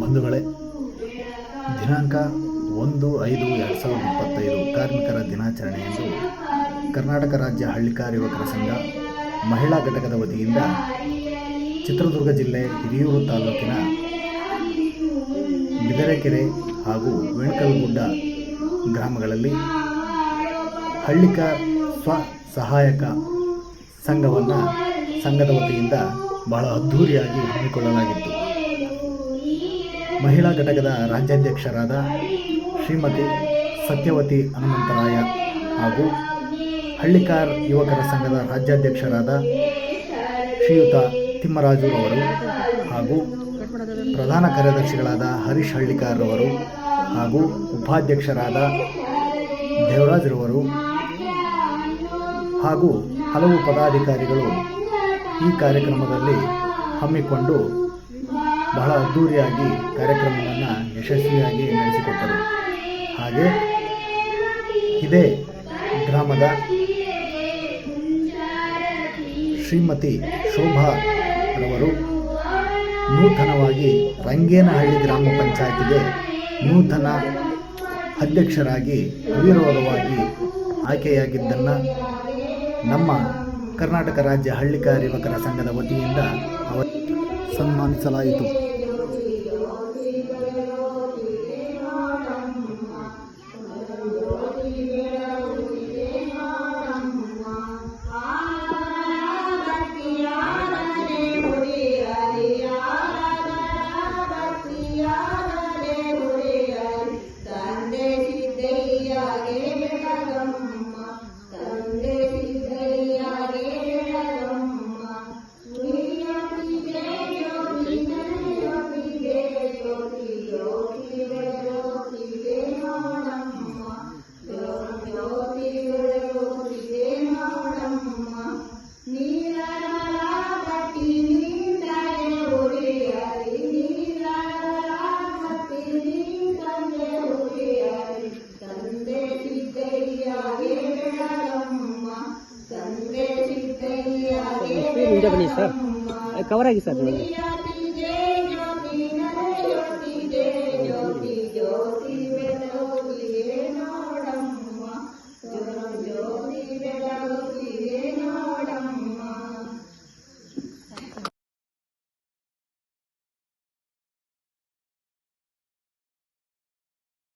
ಬಂಧುಗಳೇ, ದಿನಾಂಕ ಒಂದು ಐದು ಎರಡು ಸಾವಿರದ ಇಪ್ಪತ್ತೈದು ಕಾರ್ಮಿಕರ ದಿನಾಚರಣೆಯಂದು ಕರ್ನಾಟಕ ರಾಜ್ಯ ಹಳ್ಳಿಕಾರ್ ಯುವಕರ ಸಂಘ ಮಹಿಳಾ ಘಟಕದ ವತಿಯಿಂದ ಚಿತ್ರದುರ್ಗ ಜಿಲ್ಲೆ ಹಿರಿಯೂರು ತಾಲೂಕಿನ ಬಿದರೆಕೆರೆ ಹಾಗೂ ವೆಣಕಲ್ಗುಡ್ಡ ಗ್ರಾಮಗಳಲ್ಲಿ ಹಳ್ಳಿಕಾರ್ ಸ್ವ ಸಹಾಯಕ ಸಂಘವನ್ನು ಸಂಘದ ವತಿಯಿಂದ ಬಹಳ ಅದ್ಧೂರಿಯಾಗಿ ಹಮ್ಮಿಕೊಳ್ಳಲಾಗಿತ್ತು. ಮಹಿಳಾ ಘಟಕದ ರಾಜ್ಯಾಧ್ಯಕ್ಷರಾದ ಶ್ರೀಮತಿ ಸತ್ಯವತಿ ಹನುಮಂತರಾಯ ಹಾಗೂ ಹಳ್ಳಿಕಾರ್ ಯುವಕರ ಸಂಘದ ರಾಜ್ಯಾಧ್ಯಕ್ಷರಾದ ಶ್ರೀಯುತ ತಿಮ್ಮರಾಜು ಅವರು ಹಾಗೂ ಪ್ರಧಾನ ಕಾರ್ಯದರ್ಶಿಗಳಾದ ಹರೀಶ್ ಹಳ್ಳಿಕಾರ್ ಅವರು ಹಾಗೂ ಉಪಾಧ್ಯಕ್ಷರಾದ ದೇವರಾಜ್ರವರು ಹಾಗೂ ಹಲವು ಪದಾಧಿಕಾರಿಗಳು ಈ ಕಾರ್ಯಕ್ರಮದಲ್ಲಿ ಹಮ್ಮಿಕೊಂಡು ಬಹಳ ಅದ್ದೂರಿಯಾಗಿ ಕಾರ್ಯಕ್ರಮವನ್ನು ಯಶಸ್ವಿಯಾಗಿ ನಡೆಸಿಕೊಟ್ಟರು. ಹಾಗೆ ಇದೇ ಗ್ರಾಮದ ಶ್ರೀಮತಿ ಶೋಭಾ ರವರು ನೂತನವಾಗಿ ರಂಗೇನಹಳ್ಳಿ ಗ್ರಾಮ ಪಂಚಾಯತಿಗೆ ನೂತನ ಅಧ್ಯಕ್ಷರಾಗಿ ಅವಿರೋಧವಾಗಿ ಆಯ್ಕೆಯಾಗಿದ್ದನ್ನು ನಮ್ಮ ಕರ್ನಾಟಕ ರಾಜ್ಯ ಹಳ್ಳಿಕಾರ ಯುವಕರ ಸಂಘದ ವತಿಯಿಂದ ಅವ सन्मानितला येतो ಸರ್ ಬೆಳಗಮ್ಮ ಕವರ್ ಆಗಿ ಸರ್ ಸುರಿಯ